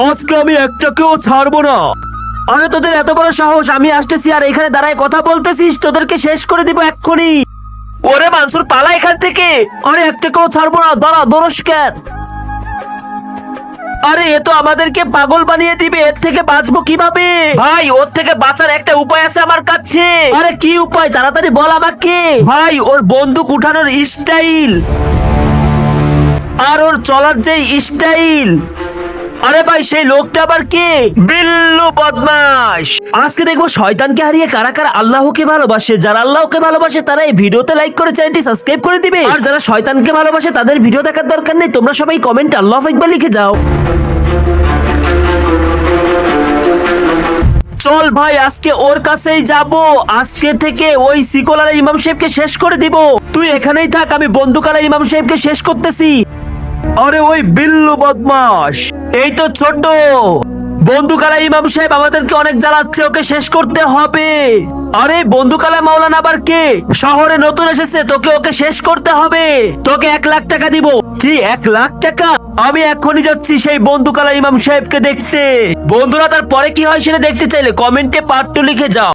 আজকে আমি একটাকেও ছাড়বো না। আরে, তোদের এত বড় সাহস, আমি আসতেছি আর এখানে দাঁড়ায় কথা বলতেছিস, তোদেরকে শেষ করে দিব এক্ষুনি। ওরে মানসুর, পালা এখান থেকে। আরে, একটাকেও ছাড়বো না, দাঁড়া, দরস কেন? আরে, এ তো আমাদেরকে পাগল বানিয়ে দিবে, এর থেকে বাঁচবো কীভাবে? ভাই, ওর থেকে বাঁচার একটা উপায় আছে আমার কাছে। আরে, কি উপায়? তাড়াতাড়ি বল আমাকে। ভাই, ওর বন্দুক উঠানোর স্টাইল। আর ওর চলার যে স্টাইল। আরে ভাই, সেই লোকটা আবার কে? বিল্লু বদমাস আজকে দেখব শয়তানকে হারিয়ে কারা কারা আল্লাহকে ভালোবাসে। যারা আল্লাহকে ভালোবাসে, তারা এই ভিডিওতে লাইক করে চ্যানেলটি সাবস্ক্রাইব করে দিবে। আর যারা শয়তানকে ভালোবাসে, তাদের ভিডিও দেখার দরকার নেই। তোমরা সবাই কমেন্ট আল্লাহ একবার লিখে যাও। চল ভাই, আজকে ওর কাছেই যাব। আজকে থেকে ওই সিকোলার ইমাম সাহেবকে শেষ করে দিব। তুই এখানেই থাক, আমি বন্দুকালা ইমাম সাহেবকে শেষ করতেছি। আরে ওই বিল্লু বদমাস এই তো ছোট বন্দুকালা ইমাম সাহেব আমাদেরকে অনেক জ্বালাচ্ছে, ওকে শেষ করতে হবে। আরে বন্দুকালা মাওলানা আবার কে? শহরে নতুন এসেছে, তোকে ওকে শেষ করতে হবে। তোকে এক লাখ টাকা দিব। কি, এক লাখ টাকা? আমি এখনই যাচ্ছি সেই বন্দুকালা ইমাম সাহেবকে দেখতে। বন্ধুরা তার পরে কি হয় সেটা দেখতে চাইলে কমেন্টে পার্ট টু লিখে যাও।